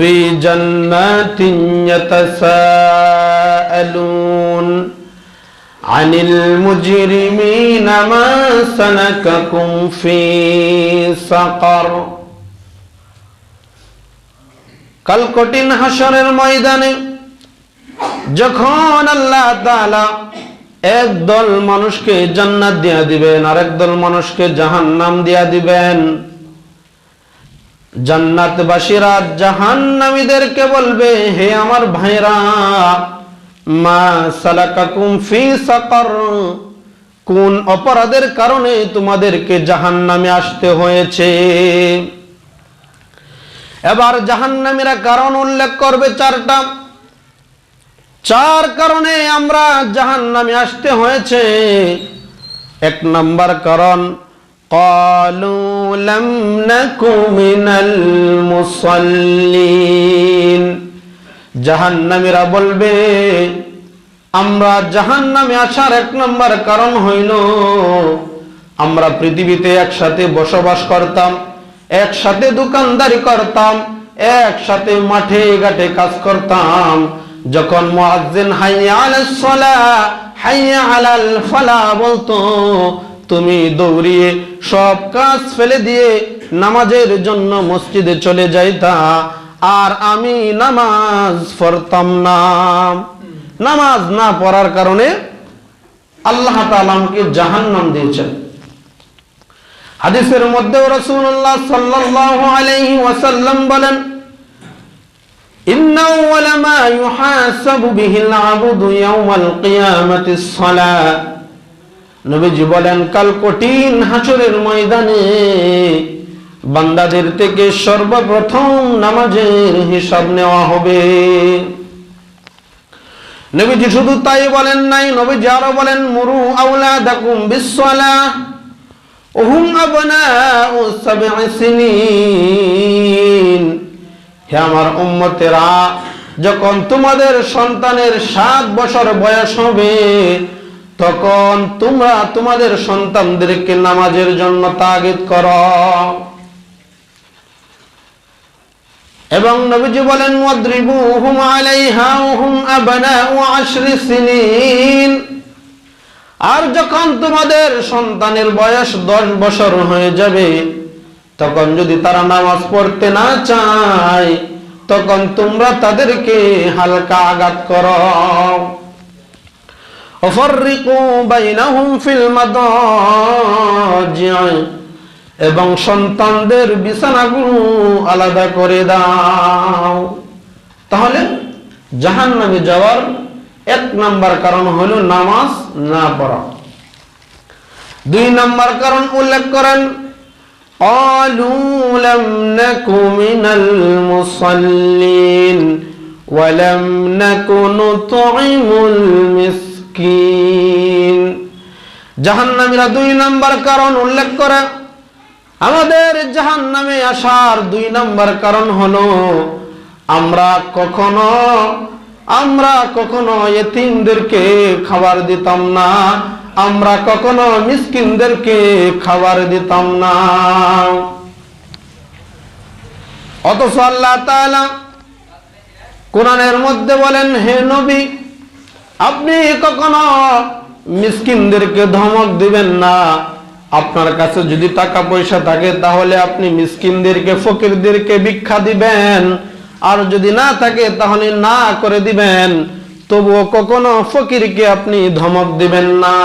في جنات يتساءلون عن المجرمين ما سلككم في سقر কাল কঠিন হাসরের ময়দানে যখন আল্লাহ তাআলা একদল মানুষকে জান্নাত দিয়া দিবেন আর একদল মানুষকে জাহান্নাম দিয়া দিবেন জান্নাতবাসীরা জাহান্নামীদেরকে বলবে, হে আমার ভাইরা মা সালাকাকুম ফি সাকার। কোন অপরাধের কারণে তোমাদেরকে জাহান্নামে আসতে হয়েছে? এবার জাহান্নামীরা কারণ উল্লেখ করবে চারটা। চার কারণে আমরা জাহান্নামে আসতে হয়েছে। এক নাম্বার কারণ قالوا لم نك من المصلين জাহান্নামীরা বলবে আমরা জাহান্নামে আসার এক নম্বর কারণ হইল আমরা পৃথিবীতে একসাথে বসবাস করতাম একসাথে দোকানদারি করতাম একসাথে মাঠে ঘাটে কাজ করতাম যখন মুয়াজ্জিন হাইয়া আলাস সালাহ হাইয়া আলাল ফালাহ বলতো তুমি দৌড়িয়ে সব কাজ ফেলে দিয়ে নামাজের জন্য মসজিদে চলে যাইতা, আর আমি নামাজ পড়তাম না। নামাজ না পড়ার কারণে আল্লাহ তাআলা আমাকে জাহান্নাম দিয়েছেন। হাদিসের মধ্যে রাসূলুল্লাহ সাল্লাল্লাহু আলাইহি ওয়াসাল্লাম বলেন ইন্না ওয়ালা মা ইউহাসাবু বিহিল আবদু ইয়াউমাল কিয়ামাতিস সালাহ। নবীজি বলেন, কাল কঠিন হাসরের ময়দানে বান্দাদের থেকে সর্বপ্রথম নামাজের হিসাব নেওয়া হবে। নবীজি শুধু তাই বলেন নাই, নবীজি আরও বলেন, মুরু আউলাদাকুম বিসসালাহ ওহুম আবনাউ সাব'i সিনিন। হে আমার উম্মতেরা, যখন তোমাদের সন্তানের সাত বছর বয়স হবে তখন তোমরা তোমাদের সন্তানদেরকে নামাজের জন্য তাগিদ কর। এবং নবীজি বলেন আর যখন তোমাদের সন্তানের বয়স দশ বছর হয়ে যাবে, তখন যদি তারা নামাজ পড়তে না চায়, তখন তোমরা তাদেরকে হালকা আঘাত করো। এবং সন্তানদের বিছানাগুলো আলাদা করে দাও তাহলে জাহান্নামে যাওয়ার এক নাম্বার কারণ হলো নামাজ না পড়া দুই নাম্বার কারণ উল্লেখ করেন قالوا لم نك من المصلين ولم نك نطعم المسكين জাহান্নামীরা দুই নাম্বার কারণ উল্লেখ করে। আমাদের জাহান্নামে আসার দুই নাম্বার কারণ হলো, আমরা কখনো আমরা কখনো এতিমদেরকে খাবার দিতাম না, আমরা কখনো মিসকিনদেরকে খাবার দিতাম না। অথচ আল্লাহ তাআলা কোরআনের মধ্যে বলেন, হে নবী আপনি কখনো মিসকিনদেরকে ধমক দিবেন না? আপনার কাছে যদি টাকা পয়সা থাকে, তাহলে আপনি মিসকিনদেরকে, ফকিরদেরকে ভিক্ষা দিবেন। আর যদি না থাকে, তাহলে না করে দিবেন। তবুও কখনো ফকিরকে আপনি ধমক দিবেন না।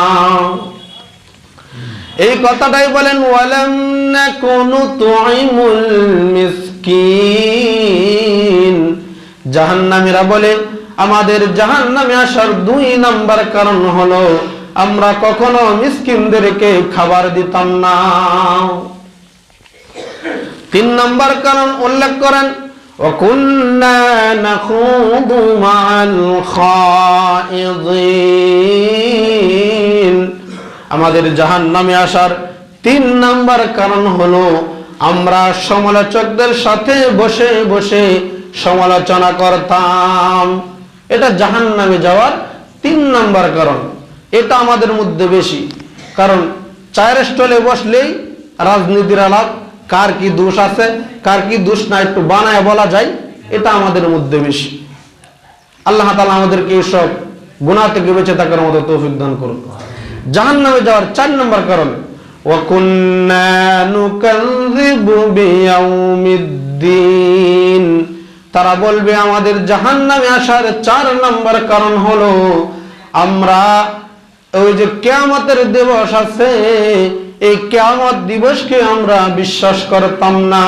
এই কথাটাই বলেন, ওয়ালাম নাকুনু তুইমুল মিসকিন। জাহান্নামীরা বলে আমাদের জাহান নামে আসার দুই নাম্বার কারণ হলো, আমরা কখনো মিসকিনদেরকে খাবার দিতাম না। তিন নাম্বার কারণ উল্লেখ করেন আমাদের জাহান নামে আসার তিন নাম্বার কারণ হলো, আমরা সমালোচকদের সাথে বসে বসে সমালোচনা করতাম। এটা জাহান নামে যাওয়ার তিন নাম্বার কারণ এটা আমাদের মধ্যে বেশি কারণ চায়ের স্টলে বসলেই রাজনীতির আলাপ কার কি দোষ আছে কার কি দোষ না একটু বানায় বলা যায় এটা আমাদের মধ্যে বেশি আল্লাহ তালা আমাদেরকে এইসব গুণা থেকে বেঁচে থাকার মতো তৌফিক দান করুন জাহান নামে যাওয়ার চার নম্বর কারণ وَكُنَّا نُكَذِّبُ بِيَوْمِ الدِّينِ তারা বলবে, আমাদের জাহান নামে আসার চার নম্বর কারণ হলো, আমরা ওই যে কেয়ামতের দিবস আছে, এই কেয়ামত দিবসকে আমরা বিশ্বাস করতাম না।